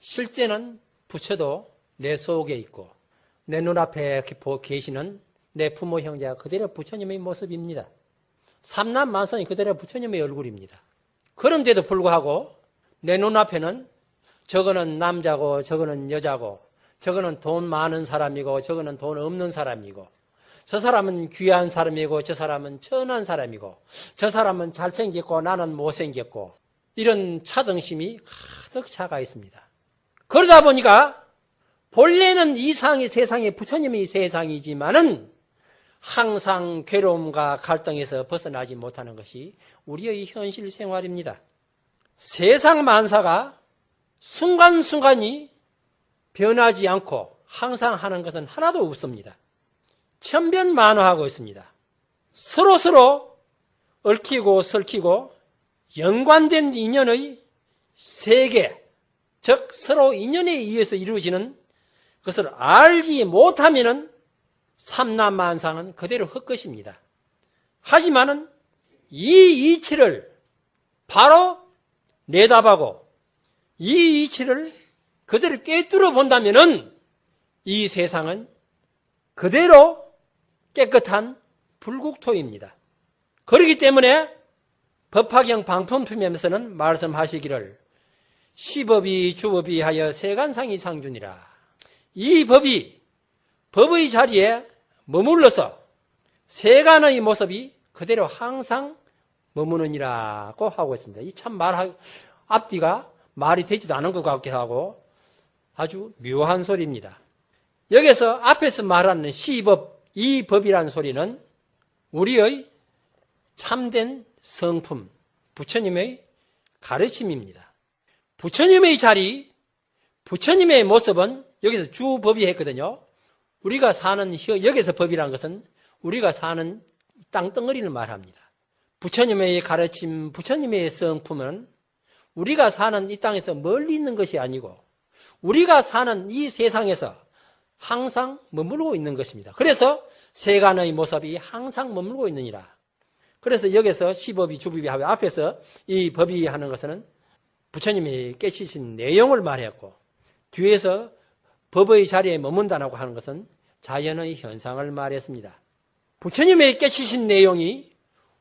실제는 부처도 내 속에 있고 내 눈앞에 계시는 내 부모 형제가 그대로 부처님의 모습입니다. 삼남 만성이 그대로 부처님의 얼굴입니다. 그런데도 불구하고 내 눈앞에는 저거는 남자고 저거는 여자고 저거는 돈 많은 사람이고 저거는 돈 없는 사람이고 저 사람은 귀한 사람이고 저 사람은 천한 사람이고 저 사람은 잘생겼고 나는 못생겼고 이런 차등심이 가득 차가 있습니다. 그러다 보니까 본래는 이상의 세상에 부처님의 세상이지만은 항상 괴로움과 갈등에서 벗어나지 못하는 것이 우리의 현실 생활입니다. 세상 만사가 순간순간이 변하지 않고 항상 하는 것은 하나도 없습니다. 천변만화하고 있습니다. 서로서로 얽히고 설키고 연관된 인연의 세계, 즉 서로 인연에 의해서 이루어지는 것을 알지 못하면은 삼남만상은 그대로 헛것입니다. 하지만은 이 이치를 바로 내답하고 이 이치를 그대로 꿰뚫어 본다면은 이 세상은 그대로 깨끗한 불국토입니다. 그렇기 때문에 법화경 방품품에서는 말씀하시기를 시법이 주법이 하여 세간상이 상준이라. 이 법이 법의 자리에 머물러서 세간의 모습이 그대로 항상 머무느니라고 하고 있습니다. 이 참 말, 앞뒤가 말이 되지도 않은 것 같기도 하고 아주 묘한 소리입니다. 여기서 앞에서 말하는 시법, 이 법이라는 소리는 우리의 참된 성품, 부처님의 가르침입니다. 부처님의 자리, 부처님의 모습은 여기서 주법이 했거든요. 우리가 사는 혀- 여기서 법이라는 것은 우리가 사는 땅덩어리를 말합니다. 부처님의 가르침, 부처님의 성품은 우리가 사는 이 땅에서 멀리 있는 것이 아니고 우리가 사는 이 세상에서 항상 머물고 있는 것입니다. 그래서 세간의 모습이 항상 머물고 있느니라. 그래서 여기서 시법이 주법이 하고 앞에서 이 법이 하는 것은 부처님이 깨치신 내용을 말했고 뒤에서 법의 자리에 머문다라고 하는 것은 자연의 현상을 말했습니다. 부처님의 깨치신 내용이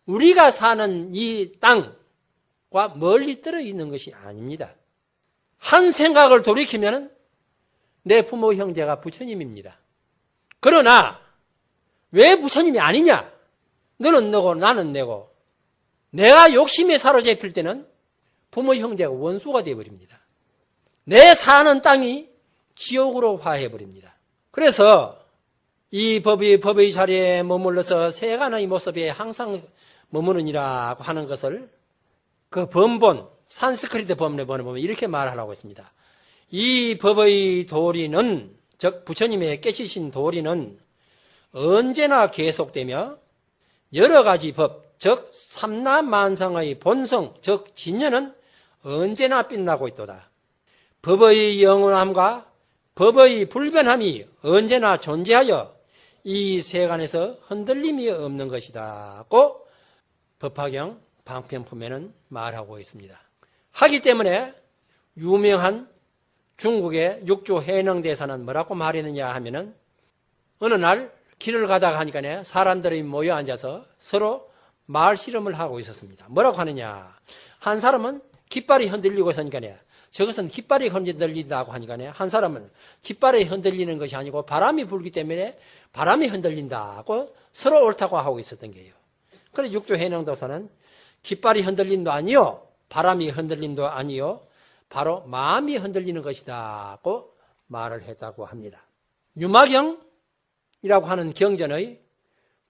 우리가 사는 이 땅과 멀리 떨어 있는 것이 아닙니다. 한 생각을 돌이키면 내 부모 형제가 부처님입니다. 그러나 왜 부처님이 아니냐? 너는 너고 나는 내고 내가 욕심에 사로잡힐 때는 부모 형제가 원수가 되어버립니다. 내 사는 땅이 지옥으로 화해버립니다. 그래서 이 법이 법의 자리에 머물러서 세간의 모습에 항상 머무르니라고 하는 것을 그 번본 산스크리트 법문에 보면 이렇게 말하라고 했습니다. 이 법의 도리는 즉 부처님의 깨치신 도리는 언제나 계속되며 여러 가지 법, 즉 삼남만상의 본성, 즉 진여는 언제나 빛나고 있도다. 법의 영원함과 법의 불변함이 언제나 존재하여 이 세간에서 흔들림이 없는 것이다고 법화경 방편품에는 말하고 있습니다. 하기 때문에 유명한 중국의 육조 해능 대사는 뭐라고 말했느냐 하면은 어느 날 길을 가다가 하니까 사람들이 모여 앉아서 서로 말 실험을 하고 있었습니다. 뭐라고 하느냐? 한 사람은 깃발이 흔들리고 있으니까 저것은 깃발이 흔들린다고 하니까 한 사람은 깃발이 흔들리는 것이 아니고 바람이 불기 때문에 바람이 흔들린다고 서로 옳다고 하고 있었던 게요. 그래서 육조 해능도사는 깃발이 흔들림도 아니요, 바람이 흔들림도 아니요, 바로 마음이 흔들리는 것이다고 말을 했다고 합니다. 유마경이라고 하는 경전의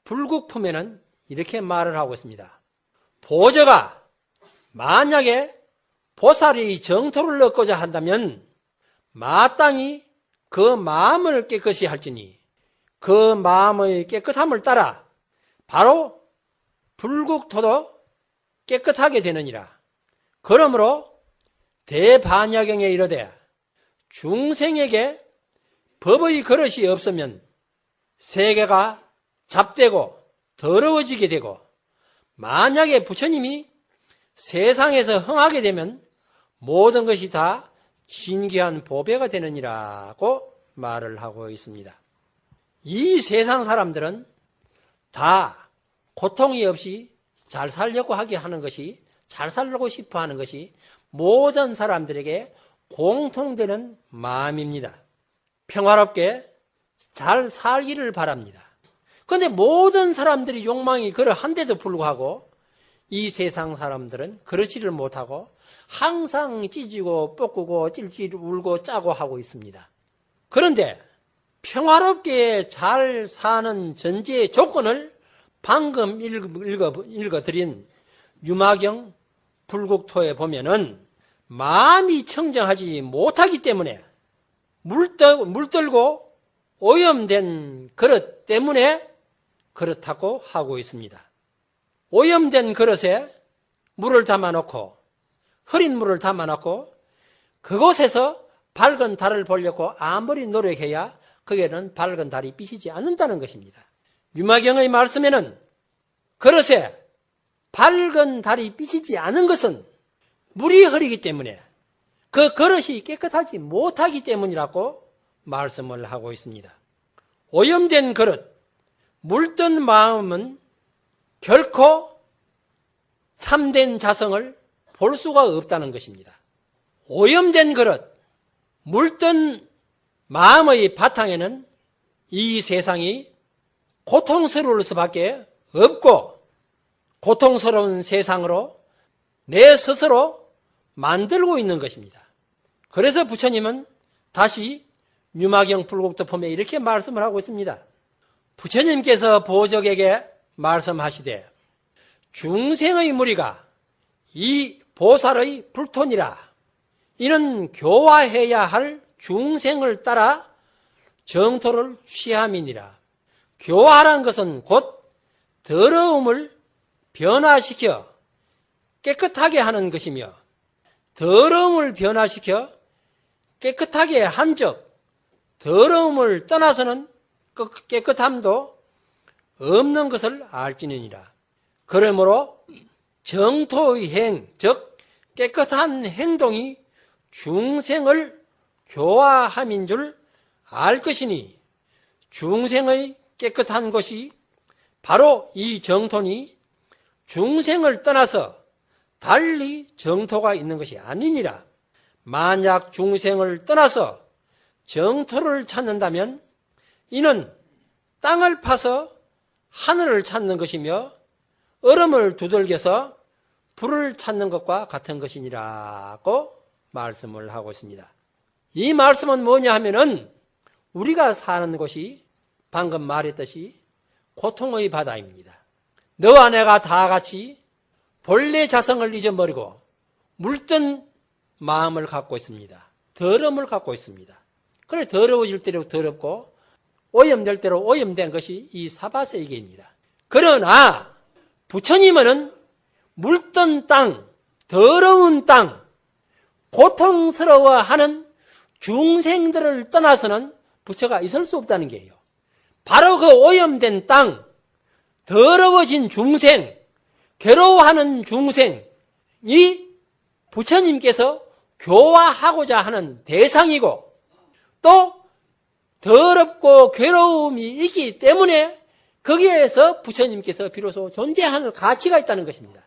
불국품에는 이렇게 말을 하고 있습니다. 보저가 만약에 보살이 정토를 얻고자 한다면 마땅히 그 마음을 깨끗이 할지니 그 마음의 깨끗함을 따라 바로 불국토도 깨끗하게 되느니라. 그러므로 대반야경에 이르되 중생에게 법의 그릇이 없으면 세계가 잡되고 더러워지게 되고 만약에 부처님이 세상에서 흥하게 되면 모든 것이 다 신기한 보배가 되느니라고 말을 하고 있습니다. 이 세상 사람들은 다 고통이 없이 잘 살려고 하게 하는 것이 잘 살고 싶어 하는 것이 모든 사람들에게 공통되는 마음입니다. 평화롭게 잘 살기를 바랍니다. 그런데 모든 사람들이 욕망이 그러한데도 불구하고 이 세상 사람들은 그렇지를 못하고 항상 찢지고 볶고 찔찔 울고 짜고 하고 있습니다. 그런데 평화롭게 잘 사는 전제 조건을 방금 읽어, 읽어 드린 유마경 불국토에 보면은 마음이 청정하지 못하기 때문에 물떠, 물들고 오염된 그릇 때문에 그렇다고 하고 있습니다. 오염된 그릇에 물을 담아놓고 흐린 물을 담아놓고 그곳에서 밝은 달을 보려고 아무리 노력해야 거기에는 밝은 달이 비치지 않는다는 것입니다. 유마경의 말씀에는 그릇에 밝은 달이 비치지 않은 것은 물이 흐리기 때문에 그 그릇이 깨끗하지 못하기 때문이라고 말씀을 하고 있습니다. 오염된 그릇, 물든 마음은 결코 참된 자성을 볼 수가 없다는 것입니다. 오염된 그릇, 물든 마음의 바탕에는 이 세상이 고통스러울 수밖에 없고 고통스러운 세상으로 내 스스로 만들고 있는 것입니다. 그래서 부처님은 다시 유마경 불국도 폼에 이렇게 말씀을 하고 있습니다. 부처님께서 보적에게 말씀하시되 중생의 무리가 이 보살의 불톤이라 이는 교화해야 할 중생을 따라 정토를 취함이니라. 교화란 것은 곧 더러움을 변화시켜 깨끗하게 하는 것이며 더러움을 변화시켜 깨끗하게 한적 더러움을 떠나서는 그 깨끗함도 없는 것을 알지느니라. 그러므로 정토의 행, 즉 깨끗한 행동이 중생을 교화함인 줄 알 것이니 중생의 깨끗한 것이 바로 이 정토니 중생을 떠나서 달리 정토가 있는 것이 아니니라. 만약 중생을 떠나서 정토를 찾는다면 이는 땅을 파서 하늘을 찾는 것이며 얼음을 두들겨서 불을 찾는 것과 같은 것이니라고 말씀을 하고 있습니다. 이 말씀은 뭐냐 하면은 우리가 사는 곳이 방금 말했듯이 고통의 바다입니다. 너와 내가 다 같이 본래 자성을 잊어버리고 물든 마음을 갖고 있습니다. 더러움을 갖고 있습니다. 그래 더러워질 대로 더럽고 오염될 대로 오염된 것이 이 사바세계입니다. 그러나 부처님은 물든 땅, 더러운 땅, 고통스러워하는 중생들을 떠나서는 부처가 있을 수 없다는 게요. 바로 그 오염된 땅, 더러워진 중생, 괴로워하는 중생이 부처님께서 교화하고자 하는 대상이고 또 더럽고 괴로움이 있기 때문에 거기에서 부처님께서 비로소 존재하는 가치가 있다는 것입니다.